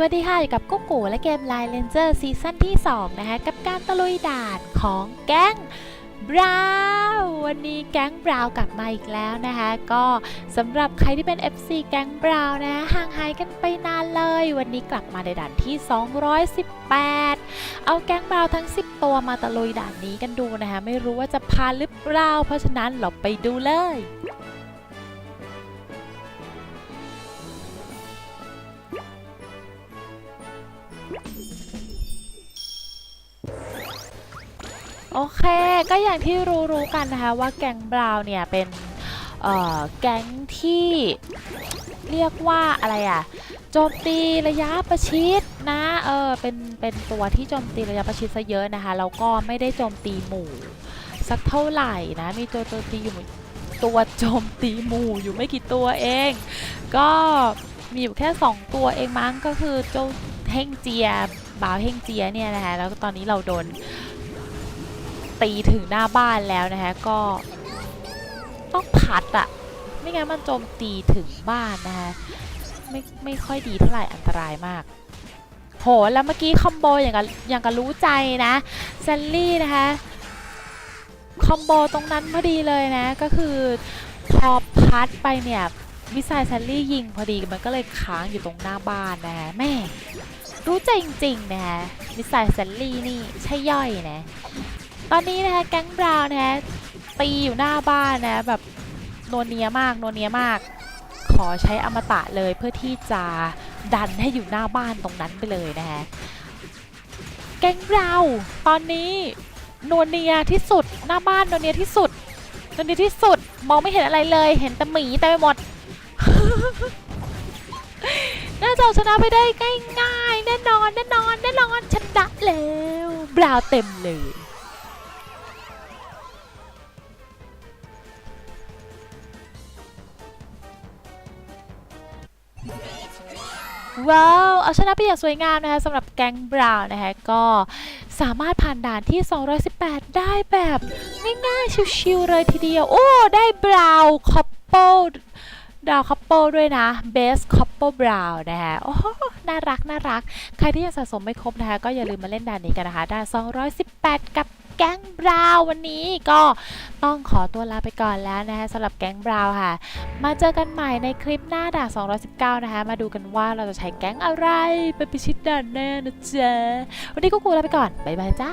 สวัสดีค่ะ อยู่กับกุ๊กกูและเกม Line Ranger ซีซั่นที่ 2 นะคะ กับการตะลุยด่านของแก๊งบราววันนี้แก๊งบราวกลับมาอีกแล้วนะคะ ก็สำหรับใครที่เป็น FC แก๊งบราวนะห่างหายกันไปนานเลย วันนี้กลับมาในด่านที่ 218 เอาแก๊งบราวทั้ง 10 ตัวมาตะลุยด่านนี้กันดูนะคะ ไม่รู้ว่าจะพาหรือเปล่าเพราะฉะนั้นเราไปดูเลย โอเค ก็อย่างที่รู้ๆกันนะคะว่าแก๊งบราว์เนี่ยเป็นแก๊งที่เรียกว่าอะไรอะโจมตีระยะประชิดนะเออเป็นเป็นตัวที่โจมตีระยะประชิดซะเยอะนะคะแล้วก็ไม่ได้โจมตีหมู่ สักเท่าไหร่นะมีตัวโจมตีอยู่ตัวโจมตีหมู่อยู่ไม่กี่ตัวเอง ก็มีอยู่แค่ 2 ตัวเองมั้งก็คือเจ้าเฮงเจียบ่าวเฮงเจียเนี่ยนะคะแล้วตอนนี้เราโดน ตีถึงหน้าบ้านแล้วนะคะก็ต้องพัดอะไม่งั้นมันโจมตีถึงบ้านนะคะไม่ไม่ค่อยดีเท่าไหร่อันตรายมาก โหแล้วเมื่อกี้คอมโบอย่างกับอย่างกับรู้ใจนะแซลลี่นะคะคอมโบตรงนั้นพอดีเลยนะก็คือพอพัดไปเนี่ยวิสัยแซลลี่ยิงพอดีมันก็เลยค้างอยู่ตรงหน้าบ้านนะคะแม่รู้ใจจริงๆนะคะวิสัยแซลลี่นี่ใช่ย่อยนะ ตอนนี้นะคะแก๊งบราวน์นะคะตีอยู่หน้าบ้านนะแบบโนเนียมากโนเนียมาก ขอใช้อมตะเลยเพื่อที่จะดันให้อยู่หน้าบ้านตรงนั้นไปเลยนะคะแก๊งบราวน์ตอนนี้โนเนียที่สุดหน้าบ้านโนเนียที่สุดโนเนียที่สุดมองไม่เห็นอะไรเลย เห็นแต่หมีเต็มไปหมด น่าจะชนะไปได้ง่ายๆแน่นอนแน่นอนแน่นอนชนะแล้วบราว์เต็มเลย ว้าว เอาชนะไปอย่างสวยงามนะคะสำหรับแก๊งบราวน์นะคะก็สามารถผ่านด่านที่ 218 ได้แบบง่ายๆ ชิวๆเลยทีเดียว โอ้ ได้บราวน์คัพเปิลดาวคัพเปิลด้วยนะเบสคัพเปิลบราวน์นะคะโอ้น่ารัก น่ารัก ใครที่ยังสะสมไม่ครบนะคะ ก็อย่าลืมมาเล่นด่านนี้กันนะคะ ด่าน 218 กับ แก๊งบราว์วันนี้ก็ต้องขอตัวลาไปก่อนแล้วนะคะสำหรับแก๊งบราว์ค่ะ มาเจอกันใหม่ในคลิปหน้าด่าน219 นะคะ มาดูกันว่าเราจะใช้แก๊งอะไร ไปพิชิตด่านแน่นะจ๊ะวันนี้ก็กูลาไปก่อน บ๊ายบายจ้า